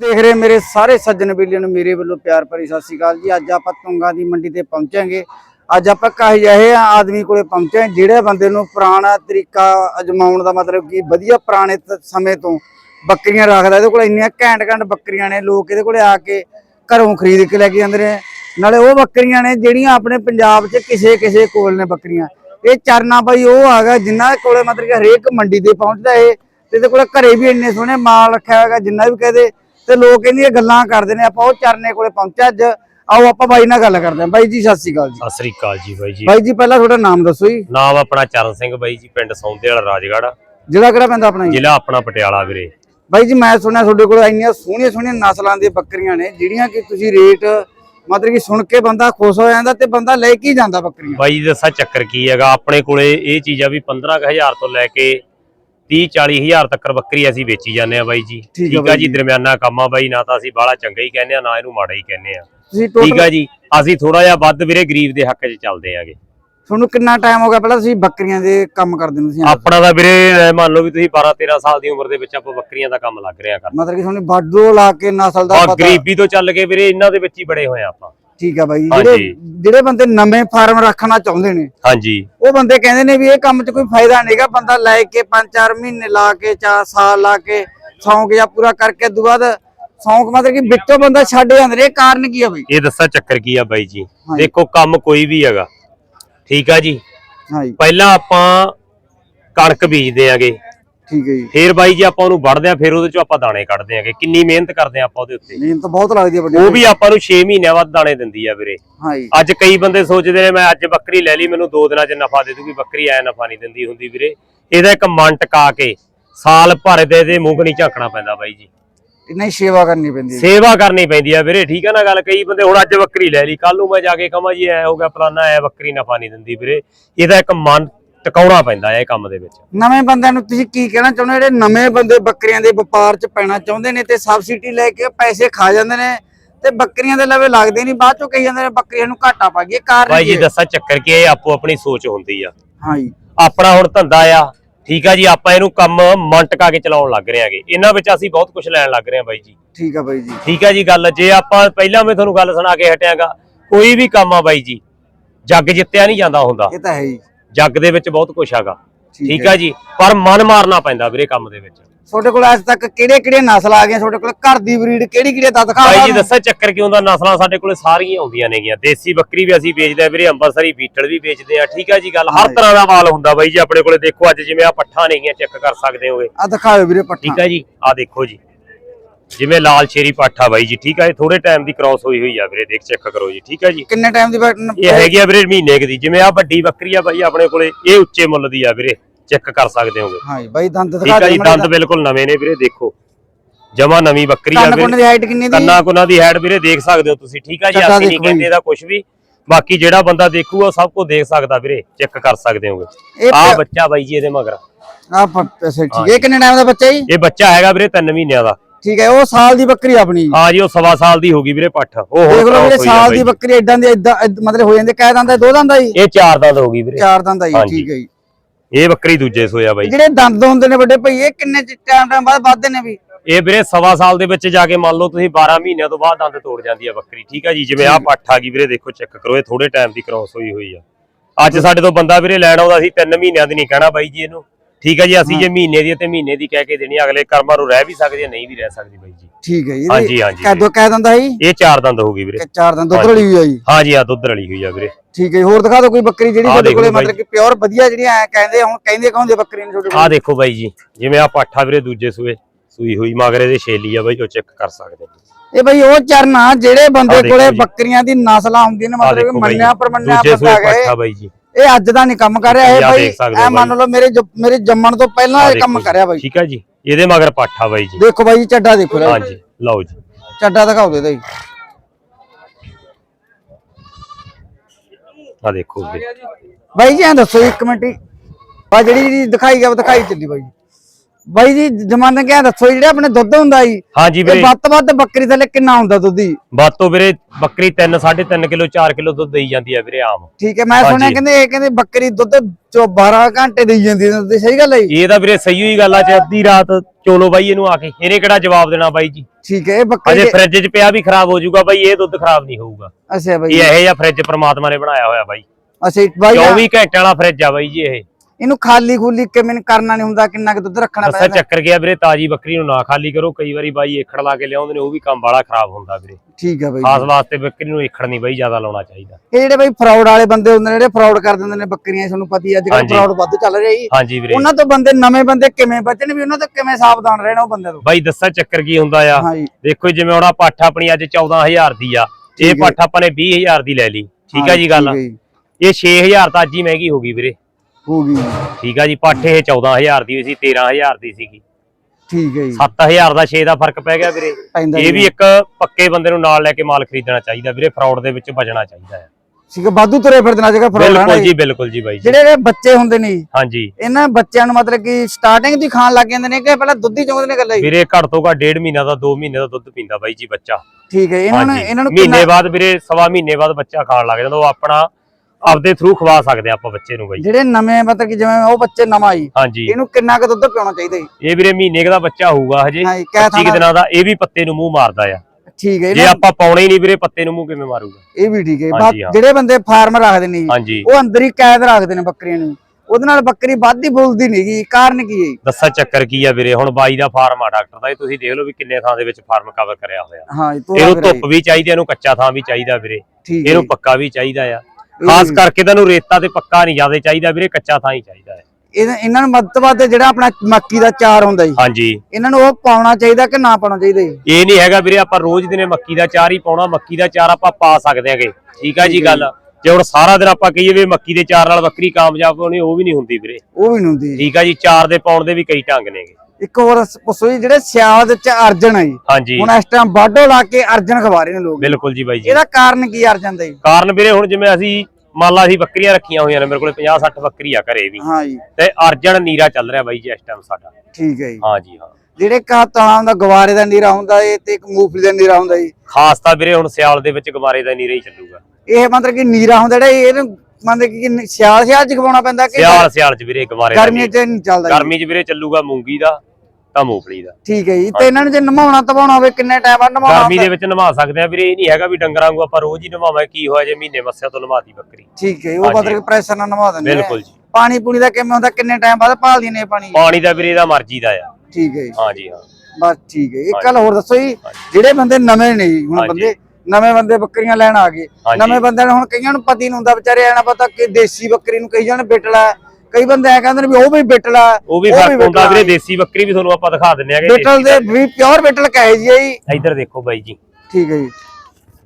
ਦੇਖ ਰਹੇ ਮੇਰੇ ਸਾਰੇ ਸੱਜਣ ਬੇਲੀਆਂ ਨੂੰ ਮੇਰੇ ਵੱਲੋਂ ਪਿਆਰ ਭਰੀ ਸਤਿ ਸ਼੍ਰੀ ਅਕਾਲ ਜੀ। ਅੱਜ ਆਪਾਂ ਤੁੰਗਾ ਦੀ ਮੰਡੀ ਤੇ ਪਹੁੰਚਾਂਗੇ। ਅੱਜ ਆਪਾਂ ਕਾਹੀ ਜਿਹੇ ਆਦਮੀ ਕੋਲੇ ਪਹੁੰਚੇ ਜਿਹੜੇ ਬੰਦੇ ਨੂੰ ਪੁਰਾਣਾ ਤਰੀਕਾ ਅਜਮਾਉਣ ਦਾ ਮਤਲਬ ਕਿ ਵਧੀਆ ਪੁਰਾਣੇ ਸਮੇਂ ਤੋਂ ਬੱਕਰੀਆਂ ਰੱਖਦਾ, ਇਹਦੇ ਕੋਲ ਇੰਨੀਆਂ ਘੈਂਟ ਘੈਂਟ ਬੱਕਰੀਆਂ ਨੇ, ਲੋਕ ਇਹਦੇ ਕੋਲੇ ਆ ਕੇ ਘਰੋਂ ਖਰੀਦ ਕੇ ਲੈ ਕੇ ਜਾਂਦੇ ਨੇ। ਨਾਲੇ ਉਹ ਬੱਕਰੀਆਂ ਨੇ ਜਿਹੜੀਆਂ ਆਪਣੇ ਪੰਜਾਬ 'ਚ ਕਿਸੇ ਕਿਸੇ ਕੋਲ ਨੇ ਬੱਕਰੀਆਂ। ਇਹ ਚਰਨਾ ਬਾਈ ਉਹ ਆਗਾ ਜਿਨ੍ਹਾਂ ਕੋਲੇ ਮਤਲਬ ਕਿ ਹਰੇਕ ਮੰਡੀ ਤੇ ਪਹੁੰਚਦਾ ਇਹ। ਤੇ ਇਹਦੇ ਕੋਲੇ ਘਰੇ ਵੀ ਇੰਨੇ ਸੋਹਣੇ ਮਾਲ ਰੱਖਿਆ ਹੈਗਾ, ਜਿੰਨਾ ਵੀ ਕਹਦੇ ਤੇ ਲੋਕ ਇਹਦੀਆਂ ਗੱਲਾਂ ਕਰਦੇ ਨੇ ਆਪਾਂ ਉਹ ਚਰਨੇ ਕੋਲੇ ਪਹੁੰਚਿਆ ਅੱਜ। ਆਓ ਆਪਾਂ ਬਾਈ ਨਾਲ ਗੱਲ ਕਰਦੇ ਹਾਂ। ਬਾਈ ਜੀ ਸਤਿ ਸ਼੍ਰੀ ਅਕਾਲ ਜੀ। ਸਤਿ ਸ੍ਰੀ ਅਕਾਲ ਜੀ ਬਾਈ ਜੀ। ਬਾਈ ਜੀ ਪਹਿਲਾਂ ਤੁਹਾਡਾ ਨਾਮ ਦੱਸੋ ਜੀ। ਨਾਮ ਆਪਣਾ ਚਰਨ ਸਿੰਘ ਬਾਈ ਜੀ ਪਿੰਡ ਸੌਂਦੇ ਵਾਲਾ ਰਾਜਗੜ੍ਹ। ਜਿਹੜਾ ਕਿਹੜਾ ਪੈਂਦਾ ਆਪਣਾ ਜੀ? ਜ਼ਿਲ੍ਹਾ ਆਪਣਾ ਪਟਿਆਲਾ ਵੀਰੇ। ਬਾਈ ਜੀ ਮੈਂ ਸੁਣਿਆ ਤੁਹਾਡੇ ਕੋਲ ਇੰਨੀਆਂ ਸੋਹਣੀਆਂ ਸੋਹਣੀਆਂ ਨਸਲਾਂ ਦੀਆਂ ਬੱਕਰੀਆਂ ਨੇ ਜਿਹੜੀਆਂ ਕਿ ਤੁਸੀਂ ਰੇਟ ਮਤਲਬ ਕਿ ਸੁਣ ਕੇ ਬੰਦਾ ਖੁਸ਼ ਹੋ ਜਾਂਦਾ ਤੇ ਬੰਦਾ ਲੈ ਕੇ ਹੀ ਜਾਂਦਾ ਬੱਕਰੀਆਂ। ਬਾਈ ਜੀ ਦੱਸਾਂ ਚੱਕਰ ਕੀ ਹੈਗਾ। ਆਪਣੇ ਕੋਲੇ ਇਹ ਚੀਜ਼ਾਂ ਵੀ 15000 ਤੋਂ ਲੈ ਕੇ 30 40000 ਤੱਕ ਬੱਕਰੀ ਅਸੀਂ ਵੇਚੀ ਜਾਂਦੇ ਆ ਬਾਈ ਜੀ। ਠੀਕ ਆ ਜੀ। ਦਰਮਿਆਨਾ ਕੰਮ ਆ ਬਾਈ ਨਾ ਤਾਂ ਅਸੀਂ ਬਾਹਲਾ ਚੰਗਾ ਹੀ ਕਹਿੰਦੇ ਆ ਨਾ ਇਹਨੂੰ ਮਾੜਾ ਹੀ ਕਹਿੰਦੇ ਆ। ਠੀਕ ਆ ਜੀ ਅਸੀਂ ਥੋੜਾ ਜਿਹਾ ਵੱਧ ਵੀਰੇ ਗਰੀਬ ਦੇ ਹੱਕ 'ਚ ਚੱਲਦੇ ਆਗੇ। ਤੁਹਾਨੂੰ ਕਿੰਨਾ ਟਾਈਮ ਹੋ ਗਿਆ? ਪਹਿਲਾਂ ਤੁਸੀਂ ਬੱਕਰੀਆਂ ਦੇ ਕੰਮ ਕਰਦੇ ਨੂੰ ਤੁਸੀਂ ਆਪਣਾ ਤਾਂ ਵੀਰੇ ਮੰਨ ਲਓ ਵੀ ਤੁਸੀਂ 12 13 ਸਾਲ ਦੀ ਉਮਰ ਦੇ ਵਿੱਚ ਆਪਾਂ ਬੱਕਰੀਆਂ ਦਾ ਕੰਮ ਲੱਗ ਰਹੇ ਆ ਕਰਨ। ਮਤਲਬ ਕਿ ਤੁਹਾਨੂੰ ਬਾਡੋ ਲਾ ਕੇ ਨਸਲ ਦਾ ਪਤਾ ਗਰੀਬੀ ਤੋਂ ਚੱਲ ਕੇ ਵੀਰੇ ਇਹਨਾਂ ਦੇ ਵਿੱਚ ਹੀ ਬੜੇ ਹੋਏ ਆਪਾਂ। ਠੀਕ ਆ ਬਾਈ। ਹਾਂਜੀ। ਜਿਹੜੇ ਜਿਹੜੇ ਬੰਦੇ ਨਵੇਂ ਫਾਰਮ ਰੱਖਣਾ ਚਾਹੁੰਦੇ ਨੇ ਹਾਂਜੀ। ਉਹ ਬੰਦੇ ਕਹਿੰਦੇ ਨੇ ਵੀ ਇਹ ਕੰਮ 'ਚ ਕੋਈ ਫਾਇਦਾ ਨਹੀਂਗਾ ਬੰਦਾ ਲੈ ਕੇ 5-4 ਮਹੀਨੇ ਲਾ ਕੇ 4 ਸਾਲ ਲਾ ਕੇ ਸ਼ੌਂਕ ਜਾਂ ਪੂਰਾ ਕਰਕੇ ਤੋਂ ਬਾਅਦ ਸ਼ੌਂਕ ਮਤਲਬ ਕਿ ਵਿੱਚੋਂ ਬੰਦਾ ਛੱਡ ਜਾਂਦੇ। ਨੇ ਇਹ ਕਾਰਨ ਕੀ ਆ ਬਈ? ਇਹ ਦੱਸਾਂ ਚੱਕਰ ਕੀ ਆ ਬਾਈ ਜੀ। ਹਾਂਜੀ। ਦੇਖੋ ਕੰਮ ਕੋਈ ਵੀ ਹੈਗਾ। ਠੀਕ ਆ ਜੀ? ਹਾਂਜੀ। ਪਹਿਲਾਂ ਆਪਾਂ ਕਣਕ ਬੀਜਦੇ ਆਂਗੇ। ਠੀਕ ਹੈ ਜੀ। ਫੇਰ ਬਾਈ ਜੀ ਆਪਾਂ ਉਹਨੂੰ ਵੜਦੇ ਆ ਫਿਰ ਉਹਦੇ ਚੋਂ ਆਪਾਂ ਦਾਣੇ ਕੱਢਦੇ ਆਂਗੇ ਕਿੰਨੀ ਮਿਹਨਤ ਕਰਦੇ ਆ ਆਪਾਂ ਉਹਦੇ ਉੱਤੇ। ਨੀਂਦ ਤਾਂ ਬਹੁਤ ਲੱਗਦੀ ਹੈ ਵੱਡੀ ਉਹ ਵੀ ਆਪਾਂ ਨੂੰ 6 ਮਹੀਨਿਆਂ ਬਾਅਦ ਦਾਣੇ ਦਿੰਦੀ ਆ ਵੀਰੇ। ਹਾਂਜੀ ਅੱਜ ਕਈ ਬੰਦੇ ਸੋਚਦੇ ਨੇ ਮੈਂ ਅੱਜ ਬੱਕਰੀ ਲੈ ਲਈ ਮੈਨੂੰ 2 ਦਿਨਾਂ 'ਚ ਨਫਾ ਦੇ ਦੂਗੀ ਬੱਕਰੀ ਐ ਨਫਾ ਨਹੀਂ ਦਿੰਦੀ ਹੁੰਦੀ ਵੀਰੇ। ਇਹਦਾ ਇੱਕ ਮਨ ਟਕਾ ਕੇ ਸਾਲ ਭਰ ਦੇ ਦੇ ਮੂੰਹ ਨਹੀਂ ਝਾਕਣਾ ਪੈਂਦਾ ਬਾਈ ਜੀ। ਇੰਨੀ ਸੇਵਾ ਕਰਨੀ ਪੈਂਦੀ ਹੈ ਸੇਵਾ ਕਰਨੀ ਪੈਂਦੀ ਆ ਵੀਰੇ ਠੀਕ ਆ ਨਾ ਗੱਲ? ਕਈ ਬੰਦੇ ਹੁਣ ਅੱਜ ਬੱਕਰੀ ਲੈ ਲਈ ਕੱਲ ਨੂੰ ਮੈਂ ਜਾ ਕੇ ਕਹਾਂ ਜੀ ਐ ਹੋ ਗਿਆ ਫਲਾਨਾ ਐ ਬੱਕਰੀ ਨਫਾ ਨਹੀਂ ਦਿੰਦੀ ਵੀਰੇ। ਇਹਦਾ ਇੱਕ ਮਨ ਟਿਕਾਉਣਾ ਪੈਂਦਾ ਹੈ ਇਹ ਕੰਮ ਦੇ ਵਿੱਚ। ਨਵੇਂ ਬੰਦਿਆਂ ਨੂੰ ਤੁਸੀਂ ਕੀ ਕਹਿਣਾ ਚਾਹੁੰਦੇ ਹੋ? ਜਿਹੜੇ ਨਵੇਂ ਬੰਦੇ ਬੱਕਰੀਆਂ ਦੇ ਵਪਾਰ 'ਚ ਪੈਣਾ ਚਾਹੁੰਦੇ ਨੇ ਤੇ ਸਬਸਿਡੀ ਲੈ ਕੇ ਪੈਸੇ ਖਾ ਜਾਂਦੇ ਨੇ ਤੇ ਬੱਕਰੀਆਂ ਦੇ ਲਵੇ ਲੱਗਦੇ ਨਹੀਂ ਬਾਅਦ ਚੋਂ ਕਹੀ ਜਾਂਦੇ ਨੇ ਬੱਕਰੀਆਂ ਨੂੰ ਘਾਟਾ ਪਾ ਗਈ ਕਾਰਨ ਕੀ ਜੀ ਹੈ? ਦੱਸਾਂ ਚੱਕਰ ਕੀ ਹੈ, ਇਹ ਆਪੋ ਆਪਣੀ ਸੋਚ ਹੁੰਦੀ ਆ। ਹਾਂਜੀ ਆਪਣਾ ਹੁਣ ਧੰਦਾ ਆ ਠੀਕ ਆ ਜੀ ਆਪਾਂ ਇਹਨੂੰ ਕੰਮ ਮਨ ਟਕਾ ਕੇ ਚਲਾਉਣ ਲੱਗ ਰਹੇ ਆਂਗੇ ਇਹਨਾਂ ਵਿੱਚ ਅਸੀਂ ਬਹੁਤ ਕੁਝ ਲੈਣ ਲੱਗ ਰਹੇ ਆ ਬਾਈ ਜੀ। ਠੀਕ ਆ ਬਾਈ ਜੀ। ਠੀਕ ਆ ਜੀ ਗੱਲ ਜੇ ਆਪਾਂ ਪਹਿਲਾਂ ਮੈਂ ਤੁਹਾਨੂੰ ਗੱਲ ਸੁਣਾ ਕੇ ਹਟਿਆਗਾ ਕੋਈ ਵੀ ਕੰਮ ਆ ਬਾਈ ਜੀ ਜੱਗ ਜਿੱਤਿਆ ਨਹੀਂ ਜਾਂਦਾ ਹੁੰਦਾ। ਇਹ ਤਾਂ ਹੈ ਹੀ। ਜੱਗ ਦੇ ਵਿੱਚ ਬਹੁਤ ਕੁਝ ਹੈਗਾ। ਠੀਕ ਹੈ ਆ ਜੀ। ਪਰ ਮਨ ਮਾਰਨਾ ਪੈਂਦਾ ਵੀਰੇ ਕੰਮ ਦੇ ਵਿੱਚ। ਤੁਹਾਡੇ ਕੋਲ ਅੱਜ ਤੱਕ ਕਿਹੜੇ ਕਿਹੜੇ ਨਸਲ ਆ ਗਏ ਤੁਹਾਡੇ ਕੋਲ ਘਰ ਦੀ ਬਰੀਡ ਕਿਹੜੀ ਕਿਹੜੀ ਦਾ ਦਿਖਾ ਬਾਈ ਜੀ ਦੱਸਾਂ ਚੱਕਰ ਕਿਉਂ ਦਾ? ਨਸਲਾਂ ਸਾਡੇ ਕੋਲੇ ਸਾਰੀਆਂ ਆਉਂਦੀਆਂ ਨੇਗੀਆਂ। ਦੇਸੀ ਬੱਕਰੀ ਵੀ ਅਸੀਂ ਵੇਚਦੇ ਆ ਵੀਰੇ ਅੰਬਰਸਰੀ ਬੀਟਲ ਵੀ ਵੇਚਦੇ ਆ ਠੀਕ ਆ ਜੀ ਗੱਲ। ਹਰ। ਤਰ੍ਹਾਂ ਦਾ ਮਾਲ ਹੁੰਦਾ ਬਾਈ ਜੀ ਆਪਣੇ ਕੋਲੇ ਦੇਖੋ ਅੱਜ ਜਿਵੇਂ ਆ ਪੱਠਾ ਨੇਗੀਆਂ ਚੈੱਕ ਕਰ ਸਕਦੇ ਹੋਗੇ। ਆ ਦਿਖਾਓ ਵੀਰੇ ਪੱਠਾ। ਠੀਕ ਆ ਜੀ। ਆ ਦੇਖੋ ਜੀ। ਜਿਵੇਂ ਲਾਲ ਸ਼ੇਰੀ ਪਾਠਾ ਬਾਈ ਜੀ ਠੀਕ ਆ ਇਹ ਥੋੜੇ ਟਾਈਮ ਦੀ ਕ੍ਰਾਸ ਹੋਈ ਹੋਈ ਆ ਵੀਰੇ ਦੇਖ ਚੈੱਕ ਕਰੋ ਜੀ ਠੀਕ ਆ ਜੀ? ਕਿੰਨੇ ਟਾਈਮ ਦੀ ਇਹ ਹੈਗੀ ਆ ਵੀਰੇ ਮਹੀਨੇ ਕੁ ਦੀ ਜਿਵੇਂ ਆ ਵੱਡੀ ਬੱਕਰੀ ਆ ਬਾਈ ਆਪਣੇ ਕੋਲੇ ਇਹ ਉੱਚੇ ਮੁੱਲ ਦੀ ਆ ਵੀਰੇ ਚੈੱਕ ਕਰ ਸਕਦੇ ਹੋਗੇ। ਹਾਂਜੀ ਬਾਈ ਦੰਦ ਠੀਕ ਦਿਖਾ ਆ ਜੀ ਦੰਦ ਬਿਲਕੁਲ ਨਵੇਂ ਨੇ ਵੀਰੇ ਦੇਖੋ। ਜਮਾ ਨਵੀਂ ਬੱਕਰੀ ਆ ਕੰਨ ਵੀਰੇ। ਕੁੰਨ ਦੀ ਹਾਈਟ ਕਿੰਨੀ ਦੀ? ਕੰਨਾ ਕੁਨਾ ਦੀ ਹੈਡ ਵੀਰੇ ਦੇਖ ਸਕਦੇ ਹੋ ਤੁਸੀਂ ਠੀਕ ਆ ਜੀ ਅਸੀਂ ਨਹੀਂ ਦੇਖੋ ਕਹਿੰਦੇ। ਇਹਦਾ ਕੁਝ ਵੀ। ਬਾਕੀ ਜਿਹੜਾ ਬੰਦਾ ਦੇਖੂਗਾ ਸਭ ਕੁਝ ਦੇਖ ਸਕਦਾ ਵੀਰੇ ਚੈੱਕ ਕਰ ਸਕਦੇ ਹੋਗੇ। ਇਹ ਆ ਬੱਚਾ ਬਾਈ ਜੀ ਇਹਦੇ ਮਗਰ। ਆ ਪੈਸੇ ਠੀਕ ਹੈ। ਇਹ ਕਿੰਨੇ ਟਾਈਮ ਦਾ ਬੱਚਾ ਜੀ? ਇਹ ਬੱਚਾ ਹੈਗਾ ਵੀਰੇ 3 ਮਹੀਨਿਆਂ ਦਾ। ਠੀਕ ਹੈ ਉਹ ਸਾਲ ਦੀ ਬੱਕਰੀ ਆਪਣੀ। ਹਾਂ ਜੀ ਉਹ ਸਵਾ ਸਾਲ ਦੀ ਹੋ ਗਈ ਵੀਰੇ ਪੱਠ। ਉਹ ਹੁਣ ਦੇਖ ਲਓ ਵੀਰੇ cross ਹੋਈ ਆ ਸਾਲ ਬਾਈ। ਦੀ ਬੱਕਰੀ ਏਦਾਂ ਦੀ ਏਦ- ਮਤਲਬ ਹੋ ਜਾਂਦੇ ਕਹਿ ਦੰਦਾ ਦੋ ਦੰਦਾ ਜੀ। ਇਹ ਚਾਰ ਦੰਦ ਹੋ ਗਈ ਵੀਰੇ। ਚਾਰ ਦੰਦਾ ਜੀ ਹਾਂਜੀ। ਠੀਕ ਹੈ ਜੀ। ਇਹ ਬੱਕਰੀ ਦੂਜੇ ਸੋਇਆ ਬਾਈ। ਜਿਹੜੇ ਦੰਦ ਹੁੰਦੇ ਨੇ ਵੱਡੇ ਭਈ ਇਹ ਕਿੰਨੇ ਟਾਈਮ ਟਾਈਮ ਬਾਅਦ ਵੱਧਦੇ ਨੇ ਵੀ? ਇਹ ਵੀਰੇ ਸਵਾ ਸਾਲ ਦੇ ਵਿੱਚ ਜਾ ਕੇ ਮੰਨ ਲਓ ਤੁਸੀਂ 12 ਮਹੀਨਿਆਂ ਤੋਂ ਬਾਅਦ ਦੰਦ ਤੋੜ ਜਾਂਦੀ ਆ ਬੱਕਰੀ ਠੀਕ ਆ ਜੀ? ਜਿਵੇਂ ਆ ਪੱਠ ਆ ਗਈ ਵੀਰੇ ਦੇਖੋ ਚੈੱਕ ਕਰੋ ਇਹ ਥੋੜੇ ਟਾਈਮ ਦੀ ਕ੍ਰਾਸ ਹੋਈ ਹੋਈ ਆ। ਅੱਜ ਸਾਡੇ ਤੋਂ ਬੰਦਾ ਵੀਰੇ ਲੈਣ ਆਉਂਦਾ ਸੀ 3 ਮਹੀਨਿਆਂ ਦੀ ਨਹੀਂ ਕਹਿਣਾ ਬਾਈ ਜੀ ਇਹਨੂੰ। ਠੀਕ ਆ ਜੀ ਅਸੀਂ ਜੇ ਮਹੀਨੇ ਦੀ ਤੇ ਮਹੀਨੇ ਦੀ ਕਹਿ ਕੇ ਦੇਣੀ ਅਗਲੇ ਕਰਮਾਂ ਨੂੰ ਰਹਿ ਵੀ ਸਕਦੀ ਆ ਨਹੀਂ ਵੀ ਰਹਿ ਸਕਦੀ ਬਾਈ ਜੀ। ਠੀਕ ਹੈ ਜੀ ਹਾਂਜੀ, ਹਾਂਜੀ, ਕਦੋਂ ਕਹਿ ਦੰਦਾ ਜੀ ਇਹ ਚਾਰ ਦੰਦ ਹੋ ਗਈ ਵੀਰੇ। ਕਿ ਚਾਰ ਦੰਦ ਦੁੱਧ ਰਲੀ ਹੋਈ ਆ ਜੀ? ਹਾਂ ਜੀ ਆ ਦੁੱਧ ਰਲੀ ਹੋਈ ਆ ਵੀਰੇ। ਠੀਕ ਹੈ ਹੋਰ ਦਿਖਾ ਦਿਓ ਕੋਈ ਬੱਕਰੀ ਜਿਹੜੀ ਤੁਹਾਡੇ ਕੋਲੇ। ਮਤਲਬ ਕਿ ਪਿਓਰ ਵਧੀਆ ਜਿਹੜੀ ਐ ਕਹਿੰਦੇ ਹੁਣ ਕਹਿੰਦੇ ਕਹੋਂਦੇ ਬੱਕਰੀ ਨੇ ਤੁਹਾਡੇ ਆ ਦੇਖੋ ਬਾਈ ਜੀ ਜਿਵੇਂ ਆ ਪਾਠਾ ਵੀਰੇ ਦੂਜੇ ਸੂਏ ਸੂਈ ਹੋਈ ਮਗਰੇ ਦੇ ਛੇਲੀ ਆ ਬਾਈ ਉਹ ਚੈੱਕ ਕਰ ਸਕਦੇ ਹੋ ਇਹ ਬਈ ਉਹ ਚਰਨਾ ਜਿਹੜੇ ਬੰਦੇ ਕੋਲੇ। ਬੱਕਰੀਆਂ ਦੀ ਨਸਲਾਂ ਹੁੰਦੀਆਂ ਨੇ ਮਤਲਬ ਮੰਨਿਆ ਪਰ ਮੰਨਿਆ ਦੂਜੇ ਸੂਏ ਗਏ ਪਾਠਾ ਬਾਈ ਜੀ। ਇਹ ਅੱਜ ਦਾ ਨਹੀਂ ਕੰਮ ਕਰ ਰਿਹਾ ਇਹ ਬਾਈ ਦੇਖ ਸਕਦੇ ਐ ਹੋ ਮੰਨ। ਲਓ ਮੇਰੇ ਮੇਰੇ ਜੰਮਣ ਤੋਂ ਪਹਿਲਾਂ ਇਹ ਕੰਮ। ਕਰਿਆ ਬਾਈ ਠੀਕ ਆ ਜੀ ਇਹਦੇ ਮਗਰ ਪਾਠਾ ਬਾਈ ਜੀ ਦੇਖੋ ਬਾਈ ਜੀ ਚੱਡਾ ਦੇਖੋ। ਹਾਂ ਜੀ ਲਓ ਜੀ ਚੱਡਾ ਦਿਖਾਓ ਦੇ ਜੀ ਆ ਦੇਖੋ ਬਾਈ ਜੀ ਐਂ ਦੱਸੋ ਇੱਕ ਮਿੰਟ ਆ ਜਿਹੜੀ ਜਿਹੜੀ ਦਿਖਾਈ ਗਿਆ ਦਿਖਾਈ ਚੱਲੀ ਬਾਈ ਜੀ। ਬਾਈ ਜੀ ਜਮਾਨੇ ਕਿਹਾ ਦੱਸੋ ਜਿਹੜੇ ਆਪਣੇ ਦੁੱਧ ਹੁੰਦਾ ਜੀ ਹਾਂਜੀ ਵੀਰੇ ਵੱਧ ਤੋਂ ਵੱਧ ਬੱਕਰੀ ਥੱਲੇ ਕਿੰਨਾ ਹੁੰਦਾ ਦੁੱਧ ਜੀ? ਬਾਤੋਂ ਵੀਰੇ ਬੱਕਰੀ 3 3.5 ਕਿਲੋ 4 ਕਿਲੋ ਦੁੱਧ ਦੇਈ ਜਾਂਦੀ ਆ ਵੀਰੇ ਆਮ। ਠੀਕ ਹੈ ਮੈਂ ਸੁਣਿਆ। ਕਹਿੰਦੇ ਇਹ ਕਹਿੰਦੇ ਬੱਕਰੀ ਦੁੱਧ ਚੋ 12 ਘੰਟੇ ਦੇਈ ਜਾਂਦੀ ਹੈ ਦੁੱਧ, ਸਹੀ ਗੱਲ ਹੈ ਜੀ? ਇਹ ਤਾਂ ਵੀਰੇ ਸਹੀ ਹੋਈ ਗੱਲ ਆ ਚ ਅੱਧੀ ਰਾਤ ਚੋਲੋ ਬਾਈ ਇਹਨੂੰ ਆ ਕੇ ਇਹਨੇ ਕਿਹੜਾ ਜਵਾਬ ਦੇਣਾ ਬਾਈ ਜੀ? ਠੀਕ ਹੈ ਇਹ ਬੱਕਰੀ ਅਜੇ ਫ੍ਰਿਜ 'ਚ ਪਿਆ ਵੀ ਖਰਾਬ ਹੋ ਜਾਊਗਾ ਬਾਈ ਇਹ ਦੁੱਧ ਖਰਾਬ ਨਹੀਂ ਹੋਊਗਾ। ਅੱਛਾ ਬਾਈ ਇਹ ਇਹੋ ਜਿਹਾ ਫ੍ਰਿਜ ਪ੍ਰਮਾਤਮਾ ਨੇ ਬਣਾਇਆ ਹੋਇਆ ਬਾਈ। ਅੱਛਾ ਜੀ, ਬਾਈ 24 ਘੰਟੇ ਵਾਲਾ ਫ੍ਰਿਜ ਆ ਬਾਈ ਜੀ ਇਹ। ਇਹਨੂੰ ਖਾਲੀ ਖੁੱਲੀ ਕਿਵੇਂ ਕਰਨਾ ਨਹੀਂ ਹੁੰਦਾ ਕਿੰਨਾ ਕੁ ਦੁੱਧ ਰੱਖਣਾ ਪੈਂਦਾ। ਚੱਕਰ ਗਿਆ ਵੀਰੇ ਤਾਜੀ ਬੱਕਰੀ ਨੂੰ ਨਾ ਖਾਲੀ ਕਰੋ। ਕਈ ਵਾਰੀ ਬਾਈ ਏਖੜ ਲਾ ਕੇ ਲਿਆਉਂਦੇ ਨੇ ਉਹ ਵੀ ਕੰਮ ਬਾਲਾ ਖਰਾਬ ਹੁੰਦਾ ਵੀਰੇ। ਠੀਕ ਹੈ ਬਾਈ ਖਾਸ ਵਾਸਤੇ ਬੱਕਰੀ ਨੂੰ ਏਖੜ ਨਹੀਂ ਬਾਈ ਜ਼ਿਆਦਾ ਲਾਉਣਾ ਚਾਹੀਦਾ। ਇਹ ਜਿਹੜੇ ਬਾਈ ਫਰਾਡ ਵਾਲੇ ਬੰਦੇ ਹੁੰਦੇ ਨੇ ਜਿਹੜੇ ਫਰਾਡ ਕਰ ਦਿੰਦੇ ਨੇ ਬੱਕਰੀਆਂ ਤੁਹਾਨੂੰ ਪਤਾ ਹੀ ਅੱਜ ਕੱਲ। ਫਰਾਡ ਵੱਧ ਚੱਲ ਰਿਹਾ ਜੀ। ਹਾਂਜੀ ਵੀਰੇ। ਉਹਨਾਂ ਤੋਂ ਬੰਦੇ ਨਵੇਂ ਬੰਦੇ ਕਿਵੇਂ ਬਚਣ ਵੀ ਉਹਨਾਂ ਤੋਂ ਕਿਵੇਂ ਸਾਵਧਾਨ ਰਹਿਣਾ ਉਹ ਬੰਦੇ ਤੋਂ? ਬਾਈ ਦੱਸਾਂ ਚੱਕਰ ਕੀ ਹੁੰਦਾ ਆ? ਦੇਖੋ ਜਿਵੇਂ ਹੁਣ ਪੱਠ ਆਪਣੀ ਅੱਜ 14000 ਦੀ ਆ। ਇਹ। ਪੱਠ ਆਪਾਂ ਨੇ 20000 ਦੀ ਲੈ ਲਈ। ਠੀਕ ਆ ਜੀ ਗੱਲ। ਇਹ 6000 ਤਾਂ ਅੱਜ ਹੀ ਮਹਿੰਗੀ ਹੋ ਗਈ ਵੀਰੇ। ਹੋ ਗਈ ਠੀਕ ਆ ਜੀ ਪੱਠ ਇਹ 14000 ਦੀ ਹੋਈ ਸੀ 13000 ਦੀ ਸੀਗੀ। ਠੀਕ ਹੈ ਜੀ। 7000 ਦਾ 6 ਦਾ ਫ਼ਰਕ ਪੈ ਗਿਆ ਵੀਰੇ। ਪੈਂਦਾ ਇਹ। ਵੀ ਇੱਕ ਪੱਕੇ ਬੰਦੇ ਨੂੰ ਨਾਲ ਲੈ ਕੇ ਮਾਲ ਖਰੀਦਣਾ ਚਾਹੀਦਾ ਵੀਰੇ ਫਰਾਡ ਦੇ ਵਿੱਚ ਬਚਣਾ ਚਾਹੀਦਾ ਹੈ। ਠੀਕ ਹੈ ਵਾਧੂ ਤੁਰੇ ਫਿਰਦੇ ਨਾ ਜਗ੍ਹਾ ਫਰਾਡ ਬਿਲਕੁਲ ਜੀ ਬਿਲਕੁਲ ਜੀ ਬਾਈ ਜੀ। ਜਿਹੜੇ ਇਹ ਬੱਚੇ ਹੁੰਦੇ ਨੇ ਜੀ, ਹਾਂਜੀ। ਇਹਨਾਂ ਬੱਚਿਆਂ ਨੂੰ ਮਤਲਬ ਕਿ ਸਟਾਰਟਿੰਗ ਦੀ ਖਾਣ ਲੱਗ ਜਾਂਦੇ ਨੇ ਕਿ ਪਹਿਲਾਂ ਦੁੱਧ ਹੀ ਚੋਂਦੇ ਨੇ ਗੱਲਾਂ ਜੀ ਵੀਰੇ ਘੱਟ ਤੋਂ ਘੱਟ ਡੇਢ ਮਹੀਨਾ ਦਾ 2 ਮਹੀਨੇ ਦਾ ਦੁੱਧ ਪੀਂਦਾ ਬਾਈ ਜੀ ਬੱਚਾ। ਠੀਕ ਹੈ ਇਹਨਾਂ ਨੂੰ ਹਾਂਜੀ। ਇਹਨਾਂ ਨੂੰ ਮਹੀਨੇ ਕਿੰਨਾ ਬਾਅਦ ਵੀਰੇ ਸਵਾ ਮਹੀਨੇ ਬਾਅਦ ਬੱਚਾ ਖਾਣ ਲੱਗ ਜਾਂਦਾ ਉਹ ਆਪਣਾ ਆਪਦੇ ਥਰੂ ਖਵਾ ਸਕਦੇ ਆ ਆਪਾਂ ਬੱਚੇ ਨੂੰ ਬਾਈ। ਜਿਹੜੇ ਨਵੇਂ ਮਤਲਬ ਕਿ ਜਿਵੇਂ ਉਹ ਬੱਚੇ ਨਵਾਂ ਜੀ ਹਾਂਜੀ। ਇਹਨੂੰ ਕਿੰਨਾ ਕੁ ਦੁੱਧ ਪਿਆਉਣਾ ਚਾਹੀਦਾ ਜੀ? ਇਹ ਵੀਰੇ ਮਹੀਨੇ ਦਾ ਬੱਚਾ ਹੋਊਗਾ ਹਜੇ ਹਾਂਜੀ ਕਹਿ 25 ਕੁ ਦਿਨਾਂ ਦਾ ਇਹ ਵੀ ਪੱਤੇ ਨੂੰ ਮੂੰਹ ਮਾਰਦਾ ਆ। ਠੀਕ ਹੈ ਜੇ ਆਪਾਂ ਪਾਉਣੇ ਹੀ ਨਹੀਂ ਵੀਰੇ ਪੱਤੇ ਨੂੰ ਮੂੰਹ ਕਿਵੇਂ ਮਾਰੂਗਾ? ਇਹ ਵੀ ਠੀਕ ਹੈ। ਜਿਹੜੇ ਬੰਦੇ ਫਾਰਮ ਰੱਖਦੇ ਨੇ ਉਹ ਅੰਦਰ ਹੀ ਕੈਦ ਰੱਖਦੇ ਨੇ ਬੱਕਰੀਆਂ ਨੂੰ। ਉਹਦੇ ਨਾਲ ਬੱਕਰੀ ਵੱਧਦੀ ਬੋਲਦੀ ਨਹੀਂਗੀ ਕਾਰਨ ਕੀ ਹੈ? ਦੱਸਾ ਚੱਕਰ ਕੀ ਆ ਵੀਰੇ ਹੁਣ ਬਾਈ ਦਾ ਫਾਰਮ ਆ ਡਾਕਟਰ ਦਾ ਇਹ ਤੁਸੀਂ ਦੇਖ ਲਓ ਵੀ ਕਿੰਨੇ ਥਾਂ ਦੇ ਵਿੱਚ ਫਾਰਮ ਕਵਰ ਕਰਿਆ ਹੋਇਆ। ਹਾਂ ਇਹਨੂੰ। ਧੁੱਪ ਵੀ ਚਾਹੀਦੀ ਇਹਨੂੰ ਕੱਚਾ ਥਾਂ ਵੀ ਚਾਹੀਦਾ ਵੀਰੇ। ਇਹਨੂੰ। ਪੱਕਾ ਵੀ ਚਾਹੀਦਾ ਆ। ਖਾਸ ਕਰਕੇ ਤੈਨੂੰ ਰੇਤਾ ਤੇ ਪੱਕਾ ਨਹੀਂ ਜ਼ਿਆਦਾ ਚਾਹੀਦਾ ਵੀਰੇ ਕੱਚਾ ਥਾਂ ਹੀ ਚਾਹੀਦਾ ਹੈ। ਇਹ- ਇਹਨਾਂ ਨੂੰ ਵੱਧ ਤੋਂ ਵੱਧ ਜਿਹੜਾ ਆਪਣਾ ਮੱਕੀ ਦਾ ਚਾਰ ਹੁੰਦਾ ਜੀ। ਹਾਂਜੀ। ਇਹਨਾਂ ਨੂੰ ਉਹ ਪਾਉਣਾ ਚਾਹੀਦਾ ਕਿ ਨਾ ਪਾਉਣਾ ਚਾਹੀਦਾ ਜੀ? ਇਹ ਨਹੀਂ ਹੈਗਾ ਵੀਰੇ ਆਪਾਂ ਰੋਜ਼ ਦਿਨੇ ਮੱਕੀ ਦਾ ਚਾਰ ਹੀ ਪਾਉਣਾ ਮੱਕੀ ਦਾ ਚਾਰ ਆਪਾਂ ਪਾ ਸਕਦੇ ਆਂਗੇ ਠੀਕ ਆ ਜੀ ਗੱਲ? ਜੇ। ਹੁਣ ਸਾਰਾ ਦਿਨ ਆਪਾਂ ਕਹੀਏ ਵੀ ਮੱਕੀ ਦੇ ਚਾਰ ਨਾਲ ਬੱਕਰੀ ਕਾਮਯਾਬ ਹੋਣੀ ਉਹ ਵੀ ਨਹੀਂ ਹੁੰਦੀ ਵੀਰੇ। ਉਹ ਵੀ ਨਹੀਂ ਹੁੰਦੀ। ਠੀਕ ਆ ਜੀ ਚਾਰ ਦੇ ਪਾਉਣ ਦੇ ਵੀ ਕਈ ਢੰਗ ਨੇਗੇ। ਇੱਕ ਹੋਰ ਪੁੱਛੋ ਜੀ ਜਿਹੜੇ ਸਿਆਲ ਦੇ ਚ ਅਰਜਨ ਹੈ ਜੀ। ਹਾਂਜੀ। ਹੁਣ ਇਸ ਟਾਈਮ ਬਾਡੋ ਲਾ ਕੇ ਅਰਜਨ ਖਵਾ ਰਹੇ ਨੇ ਲੋਕ। ਬਿਲਕੁਲ ਜੀ ਬਾਈ ਜੀ। ਇਹਦਾ ਕਾਰਨ ਕੀ ਅਰਜਨ ਦਾ ਜੀ? ਕਾਰਨ ਵੀਰੇ ਹੁਣ ਜਿਵੇਂ ਅਸੀਂ ਮੰਨ ਲਾ ਅਸੀਂ ਬੱਕਰੀਆਂ ਰੱਖੀਆਂ ਹੋਈਆਂ ਨੇ ਮੇਰੇ ਕੋਲੇ 50 60 ਬੱਕਰੀ ਆ ਘਰੇ ਵੀ। ਹਾਂ ਜੀ। ਤੇ ਅਰਜਨ ਨੀਰਾ ਚੱਲ ਰਿਹਾ ਬਾਈ ਜੀ ਇਸ ਟਾਈਮ ਸਾਡਾ। ਠੀਕ ਹੈ ਜੀ। ਹਾਂ ਜੀ ਹਾਂ। ਜਿਹੜੇ ਕਾ ਤਾਂ ਦਾ ਗਵਾਰੇ ਦਾ ਨੀਰਾ ਹੁੰਦਾ ਏ ਤੇ ਇੱਕ ਮੂੰਗਫਲੀ ਦਾ ਨੀਰਾ ਹੁੰਦਾ ਜੀ। ਖਾਸ ਤਾਂ ਵੀਰੇ ਹੁਣ ਸਿਆਲ ਦੇ ਵਿੱਚ ਗਮਾਰੇ ਦਾ ਨੀਰਾ ਹੀ ਚੱਲੂਗਾ। ਇਹ ਮਤਲਬ ਕਿ ਨੀਰਾ ਹੁੰਦਾ ਜਿਹੜਾ ਇਹਨੂੰ ਮਤਲਬ ਕਿ ਸਿਆਲ ਸਿਆਲ ਚ ਖਵਾਉਣਾ ਪੈਂਦਾ ਕਿ ਸਿਆਲ ਸਿਆਲ ਚ ਵੀਰੇ ਗਮਾਰੇ ਦਾ ਗਰਮੀਆਂ ਚ ਨਹੀਂ ਚੱਲਦਾ? ਗਰਮੀ ਚ ਵੀਰੇ ਚੱਲੂਗਾ ਮੂੰਗੀ ਦਾ। ਤਾਂ ਮੂੰਗਫਲੀ ਦਾ। ਠੀਕ ਹੈ ਜੀ ਤੇ ਇਹਨਾਂ ਨੂੰ ਜੇ ਨਮਾਉਣਾ ਤਵਾਉਣਾ ਹੋਵੇ ਕਿੰਨੇ ਟਾਈਮ ਬਾਅਦ ਨਮਾਉਣਾ ਗਰਮੀ ਦੇ? ਵਿੱਚ ਨਵਾ ਸਕਦੇ ਆ ਵੀਰੇ ਇਹ ਨਹੀਂ ਹੈਗਾ ਵੀ ਡੰਗਰਾਂ ਨੂੰ ਆਪਾਂ ਰੋਜ਼ ਹੀ ਨਵਾਵਾਂ ਕੀ ਹੋਇਆ ਜੇ ਮਹੀਨੇ ਮੱਸਿਆ ਤੋਂ ਨਵਾਤੀ ਬੱਕਰੀ। ਠੀਕ ਹੈ ਉਹ। ਮਤਲਬ ਕਿ ਪ੍ਰੈਸ਼ਰ ਨਾਲ ਨਵਾ ਦਿੰਦੇ। ਬਿਲਕੁਲ ਜੀ। ਪਾਣੀ ਪੂਣੀ ਦਾ ਕਿਵੇਂ ਹੁੰਦਾ ਕਿੰਨੇ ਟਾਈਮ ਬਾਅਦ ਭਾਲਦੀ ਨੇ ਪਾਣੀ? ਪਾਣੀ ਦਾ ਵੀਰੇ ਇਹਦਾ ਮਰਜ਼ੀ ਦਾ ਆ। ਠੀਕ ਹੈ ਹਾਂ ਜੀ ਹਾਂ। ਬਸ ਠੀਕ ਹੈ ਇੱਕ ਗੱਲ ਹੋਰ ਦੱਸੋ ਜੀ ਜਿਹੜੇ ਬੰਦੇ ਨਵੇਂ ਨੇ ਜੀ ਹੁਣ। ਬੰਦੇ ਨਵੇਂ ਬੰਦੇ ਬੱਕਰੀਆਂ ਲੈਣ ਆ ਗਏ। ਨਵੇਂ ਬੰਦਿਆਂ ਨੂੰ ਹੁਣ ਕਈਆਂ ਨੂੰ ਪਤੀ ਨਹੀਂ ਹੁੰਦਾ ਵਿਚਾਰੇ ਐਨਾ ਪਤਾ ਕਿ ਦੇਸੀ ਬੱਕਰੀ ਨੂੰ ਕਈ ਜਾਣ ਬਿਟਲਾ ਕਈ ਬੰਦੇ ਐ ਕਹਿੰਦੇ ਨੇ ਵੀ ਉਹ ਵੀ ਬਿਟਲਾ ਵੀ ਉਹ ਵੀ ਫ਼ਰਕ ਹੁੰਦਾ ਵੀਰੇ। ਦੇਸੀ ਬੱਕਰੀ ਵੀ ਤੁਹਾਨੂੰ ਆਪਾਂ ਦਿਖਾ ਦਿੰਨੇ ਆਗੇ ਬਿਟਲ ਦੇ ਵੀ ਪਿਓਰ ਬਿਟਲ ਕਹੇ ਜੀ ਜੀ ਇੱਧਰ ਦੇਖੋ ਬਾਈ ਜੀ। ਠੀਕ ਹੈ ਜੀ।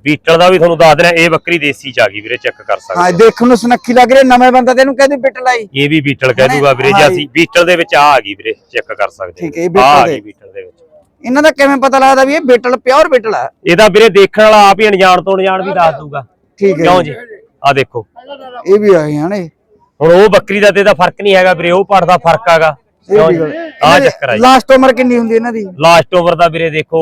ਬੀਟਲ ਦਾ ਵੀ ਤੁਹਾਨੂੰ ਦੱਸ ਦੇਣਾ ਇਹ ਬੱਕਰੀ ਦੇਸੀ ਚ ਆ ਗਈ ਵੀਰੇ ਚੈੱਕ ਕਰ ਸਕਦੇ ਹਾਂ। ਦੇਖਣ ਨੂੰ ਸੁਨੱਖੀ ਲੱਗ ਰਹੀ ਨਵੇਂ ਬੰਦਾ ਤੇ ਇਹਨੂੰ ਕਹਿੰਦੇ ਬਿਟਲਾ ਜੀ ਇਹ ਵੀ ਬੀਟਲ ਕਹਿ ਦੂਗਾ ਵੀਰੇ ਜੇ ਅਸੀਂ ਬੀਟਲ ਦੇ ਵਿੱਚ ਆ ਆ ਗਈ ਵੀਰੇ ਚੈੱਕ ਕਰ ਸਕਦੇ ਠੀਕ ਹੈ, ਇਹ ਆ ਬੀਟਲ ਆ ਦੇ। ਗਈ ਬੀਟਲ ਦੇ ਵਿੱਚ। ਇਹਨਾਂ ਦਾ ਕਿਵੇਂ ਪਤਾ ਲੱਗਦਾ ਵੀ ਇਹ ਬਿਟਲ ਪਿਓਰ ਬਿਟਲ ਹੈ? ਇਹਦਾ ਵੀਰੇ ਦੇਖਣ ਵਾਲਾ ਆਪ ਹੀ ਅਣਜਾਣ ਤੋਂ ਅਣਜਾਣ ਵੀ ਦੱਸ ਦੂਗਾ। ਠੀਕ ਹੈ ਕਿਉਂ ਜੀ? ਆ ਦੇਖੋ। ਇਹ ਵੀ ਆਏ ਹਨ ਇਹ। ਹੁਣ ਉਹ ਬੱਕਰੀ ਦਾ ਤੇ ਇਹਦਾ ਫ਼ਰਕ ਨਹੀਂ ਹੈਗਾ ਵੀਰੇ ਉਹ ਪੜ ਦਾ ਫ਼ਰਕ ਹੈਗਾ। ਆ ਚੱਕਰ ਆ ਲਾਸਟ ਉਮਰ ਕਿੰਨੀ ਹੁੰਦੀ ਇਹਨਾਂ ਦੀ? ਲਾਸਟ ਓਵਰ ਦਾ ਵੀਰੇ ਦੇਖੋ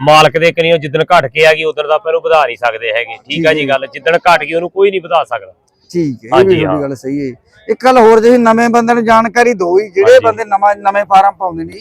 ਮਾਲਕ ਦੇ ਕਨੀਓ ਜਿੱਦਣ ਘਟ ਕੇ ਆ ਗਈ ਉਦੋਂ ਦਾ ਆਪਾਂ ਇਹਨੂੰ ਵਧਾ ਨਹੀਂ ਸਕਦੇ ਹੈਗੇ। ਠੀਕ ਆ ਜੀ ਗੱਲ ਜਿੱਦਣ ਘਟ ਗਈ ਉਹਨੂੰ ਕੋਈ ਨਹੀਂ ਵਧਾ ਸਕਦਾ। ਠੀਕ ਹੈ ਇਹ ਹਾਂਜੀ, ਵੀ ਹਾਂ। ਤੁਹਾਡੀ ਗੱਲ ਸਹੀ ਹੈ ਇੱਕ ਗੱਲ ਹੋਰ ਜੇ ਨਵੇਂ ਬੰਦੇ ਨੂੰ ਜਾਣਕਾਰੀ ਦਿਓ ਹੀ ਜਿਹੜੇ। ਬੰਦੇ ਨਵਾਂ ਨਵੇਂ ਫਾਰਮ ਪਾਉਂਦੇ ਨੇ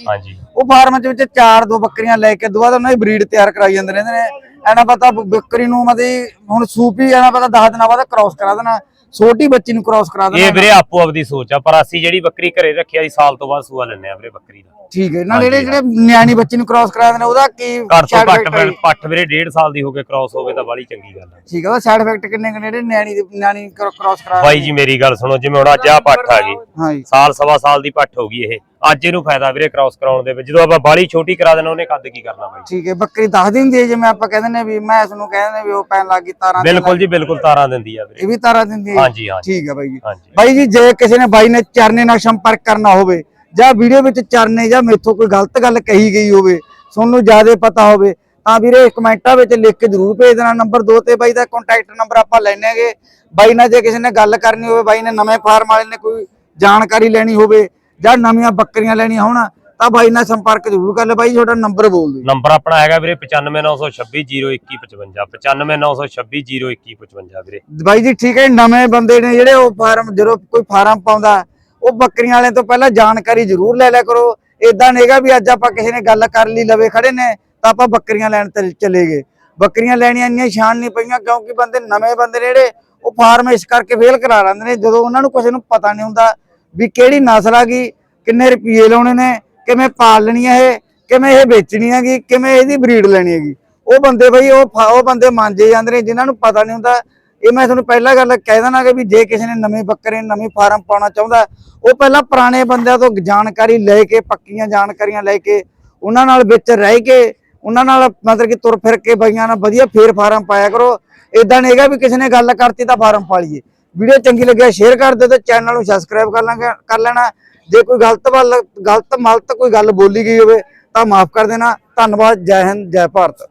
ਉਹ ਫਾਰਮ ਚ ਵਿੱਚ ਚਾਰ ਦੋ ਬੱਕਰੀਆਂ ਲੈ ਕੇ ਦੁਬਾਰਾ ਉਹਨਾਂ ਦੀ ਬਰੀਡ ਤਿਆਰ ਕਰਾਈ ਜਾਂਦੇ ਰਹਿੰਦੇ ਨੇ। ਐਨਾ ਪਤਾ ਬੱਕਰੀ ਨੂੰ ਮਤਲਬ ਹੁਣ ਸੂਪੀ ਐਨਾ ਪਤਾ 10 ਦਿਨਾਂ ਬਾਅਦ ਕ੍ਰਾਸ ਕਰਾ ਦੇਣਾ। ਛੋਟੀ ਬੱਚੀ ਨੂੰ ਕ੍ਰਾਸ ਕਰਾ ਇਹ ਦੇਣਾ ਵੀਰੇ ਆਪੋ ਆਪਦੀ ਸੋਚ ਆ ਪਰ ਅਸੀਂ ਜਿਹੜੀ ਬੱਕਰੀ ਘਰੇ ਰੱਖੀ ਆ ਜੀ ਸਾਲ ਤੋਂ ਬਾਅਦ ਸੂਆ ਲੈਣੇ ਆ ਵੀਰੇ ਬੱਕਰੀ ਦਾ। ਠੀਕ ਹੈ ਨਾਲ ਜਿਹੜੇ ਜਿਹੜੇ ਨਿਆਣੀ ਬੱਚੀ ਨੂੰ ਕ੍ਰਾਸ ਕਰਾ ਦੇਣਾ ਉਹਦਾ ਕੀ ਘੱਟ ਤੋਂ ਘੱਟ? ਪੱਠ ਵੀਰੇ 1.5 ਸਾਲ ਦੀ ਹੋ ਕੇ ਕ੍ਰਾਸ ਹੋਵੇ ਤਾਂ ਬਾਲੀ ਚੰਗੀ ਗੱਲ ਹੈ ਠੀਕ ਹੈ ਉਹਦਾ ਸਾਈਡ ਇਫੈਕਟ ਕਿੰਨੇ ਕਿੰਨੇ ਜਿਹੜੇ ਨਿਆਣੀ ਦੇ ਨਿਆਣੀ ਕ੍ਰਾਸ ਕਰਾ ਬਾਈ ਜੀ ਮੇਰੀ ਗੱਲ ਸੁਣੋ ਜਿਵੇਂ ਹੁਣ ਅੱਜ ਆ ਪੱਠ ਆ ਗਈ ਸਾਲ ਸਵਾ ਸਾਲ ਦੀ ਪੱਠ ਹੋ ਗਈ ਇਹ। ਅੱਜ ਇਹਨੂੰ ਫਾਇਦਾ ਵੀਰੇ ਕ੍ਰਾਸ ਕਰਾਉਣ ਦੇ ਵਿੱਚ। ਜਦੋਂ ਆਪਾਂ ਬਾਲੀ ਛੋਟੀ ਕਰਾ ਦੇਣਾ ਉਹਨੇ ਕੱਦ ਕੀ ਕਰਨਾ ਬਾਈ? ਠੀਕ ਹੈ ਬੱਕਰੀ ਦੱਸ ਦਿੰਦੀ ਹੈ ਜਿਵੇਂ ਆਪਾਂ ਕਹਿੰਦੇ ਨੇ ਵੀ ਮੈਂ ਇਸ ਨੂੰ ਕਹਿੰਦੇ ਵੀ ਉਹ ਪੈਣ ਲੱਗੀ ਤਾਰਾਂ ਬਿਲਕੁਲ ਜੀ ਬਿਲਕੁਲ ਤਾਰਾਂ ਦਿੰਦੀ ਆ ਵੀਰੇ। ਇਹ ਵੀ ਤਾਰਾਂ ਦਿੰਦੀ ਹੈ? ਹਾਂਜੀ ਹਾਂਜੀ। ਠੀਕ ਹੈ ਬਾਈ ਜੀ। ਬਾਈ ਜੀ ਜੇ ਕਿਸੇ ਨੇ ਬਾਈ ਨੇ ਚਰਨੇ ਨਾਲ ਸੰਪਰਕ ਕਰਨਾ ਹੋਵੇ ਜਾਂ ਵੀਡੀਓ ਵਿੱਚ ਚਰਨੇ ਜਾਂ ਮੇਥੋਂ ਕੋਈ ਗਲਤ ਗੱਲ ਕਹੀ ਗਈ ਹੋਵੇ ਤੁਹਾਨੂੰ ਜ਼ਿਆਦਾ ਪਤਾ ਹੋਵੇ ਤਾਂ ਵੀਰੇ ਕਮੈਂਟਾਂ ਵਿੱਚ ਲਿਖ ਕੇ ਜ਼ਰੂਰ ਭੇਜ ਦੇਣਾ। ਨੰਬਰ 2 ਤੇ ਬਾਈ ਦਾ ਕੰਟੈਕਟ ਨੰਬਰ ਆਪਾਂ ਲੈਣੇ ਹੈਗੇ। ਬਾਈ ਨਾਲ ਜੇ ਕਿਸੇ ਨੇ ਗੱਲ ਕਰਨੀ ਹੋਵੇ ਬਾਈ ਨੇ ਨਵੇਂ ਫਾਰਮ ਵਾਲੇ ਨੇ ਕੋਈ ਜਾਣਕਾਰੀ ਲੈਣੀ ਹੋਵੇ ਜਾਂ ਨਵੀਆਂ ਬੱਕਰੀਆਂ ਲੈਣੀਆਂ ਹੋਣ ਤਾਂ ਬਾਈ ਨਾਲ ਸੰਪਰਕ ਜ਼ਰੂਰ ਕਰ ਲੈ ਬਾਈ ਤੁਹਾਡਾ ਨੰਬਰ ਬੋਲ ਦਿਓ। ਨੰਬਰ ਆਪਣਾ ਹੈਗਾ ਵੀਰੇ 9596202155 9596202155 ਵੀਰੇ। ਬਾਈ ਜੀ ਠੀਕ ਹੈ ਨਵੇਂ ਬੰਦੇ ਨੇ ਜਿਹੜੇ ਉਹ ਫਾਰਮ ਜਦੋਂ ਕੋਈ ਫਾਰਮ ਪਾਉਂਦਾ ਉਹ ਬੱਕਰੀਆਂ ਵਾਲਿਆਂ ਤੋਂ ਪਹਿਲਾਂ ਜਾਣਕਾਰੀ ਜ਼ਰੂਰ ਲੈ ਲਿਆ ਕਰੋ। ਇਦਾਂ ਨਹੀਂਗਾ ਵੀ ਅੱਜ ਆਪਾਂ ਕਿਸੇ ਨੇ ਗੱਲ ਕਰ ਲਈ ਲਵੇ ਖੜੇ ਨੇ ਤਾਂ ਆਪਾਂ ਬੱਕਰੀਆਂ ਲੈਣ ਤੇ ਚਲੇ ਗਏ। ਬੱਕਰੀਆਂ ਲੈਣੀਆਂ ਇੰਨੀਆਂ ਸ਼ਾਨ ਨਹੀਂ ਪਈਆਂ ਕਿਉਂਕਿ ਬੰਦੇ ਨਵੇਂ ਬੰਦੇ ਨੇ ਜਿਹੜੇ ਉਹ ਫਾਰਮ ਇਸ ਕਰਕੇ ਫੇਲ ਕਰਾ ਲੈਂਦੇ ਨੇ ਜਦੋਂ ਉਹਨਾਂ ਨੂੰ ਕਿਸੇ ਨੂੰ ਪਤਾ ਨਹੀਂ ਹੁੰਦਾ ਵੀ ਕਿਹੜੀ ਨਸਲ ਆ ਗਈ, ਕਿੰਨੇ ਰੁਪਏ ਲਾਉਣੇ ਨੇ, ਕਿਵੇਂ ਪਾਲਣੀ ਹੈ ਇਹ, ਕਿਵੇਂ ਇਹ ਵੇਚਣੀ ਹੈਗੀ, ਕਿਵੇਂ ਇਹਦੀ ਬਰੀਡ ਲੈਣੀ ਹੈਗੀ। ਉਹ ਬੰਦੇ ਬਈ, ਉਹ ਉਹ ਬੰਦੇ ਮੰਜੇ ਜਾਂਦੇ ਨੇ, ਜਿਨ੍ਹਾਂ ਨੂੰ ਪਤਾ ਨਹੀਂ ਹੁੰਦਾ। ਇਹ ਮੈਂ ਤੁਹਾਨੂੰ ਪਹਿਲਾਂ ਗੱਲ ਕਹਿ ਦੇਣਾ ਕਿ ਵੀ ਜੇ ਕਿਸੇ ਨੇ ਨਵੇਂ ਬੱਕਰੇ, ਨਵੇਂ ਫਾਰਮ ਪਾਉਣਾ ਚਾਹੁੰਦਾ, ਉਹ ਪਹਿਲਾਂ ਪੁਰਾਣੇ ਬੰਦਿਆਂ ਤੋਂ ਜਾਣਕਾਰੀ ਲੈ ਕੇ, ਪੱਕੀਆਂ ਜਾਣਕਾਰੀਆਂ ਲੈ ਕੇ, ਉਹਨਾਂ ਨਾਲ ਵਿੱਚ ਰਹਿ ਕੇ, ਉਹਨਾਂ ਨਾਲ ਮਤਲਬ ਕਿ ਤੁਰ ਫਿਰ ਕੇ ਬਈਆਂ ਨਾਲ ਵਧੀਆ ਫੇਰ ਫਾਰਮ ਪਾਇਆ ਕਰੋ। ਇਦਾਂ ਨਹੀਂ ਹੈਗਾ ਵੀ ਕਿਸੇ ਨੇ ਗੱਲ ਕਰਤੀ ਤਾਂ ਫਾਰਮ ਪਾ ਲਈਏ। ਵੀਡੀਓ ਚੰਗੀ ਲੱਗਿਆ ਸ਼ੇਅਰ ਕਰ ਦਿਓ ਤੇ ਚੈਨਲ ਨੂੰ ਸਬਸਕ੍ਰਾਈਬ ਕਰ ਲਾਂਗੇ, ਕਰ ਲੈਣਾ। ਜੇ ਕੋਈ ਗਲਤ ਵੱਲ ਗਲਤ ਮਲਤ ਕੋਈ ਗੱਲ ਬੋਲੀ ਗਈ ਹੋਵੇ, ਤਾਂ ਮਾਫ ਕਰ ਦੇਣਾ। ਧੰਨਵਾਦ, ਜੈ ਹਿੰਦ, ਜੈ ਭਾਰਤ।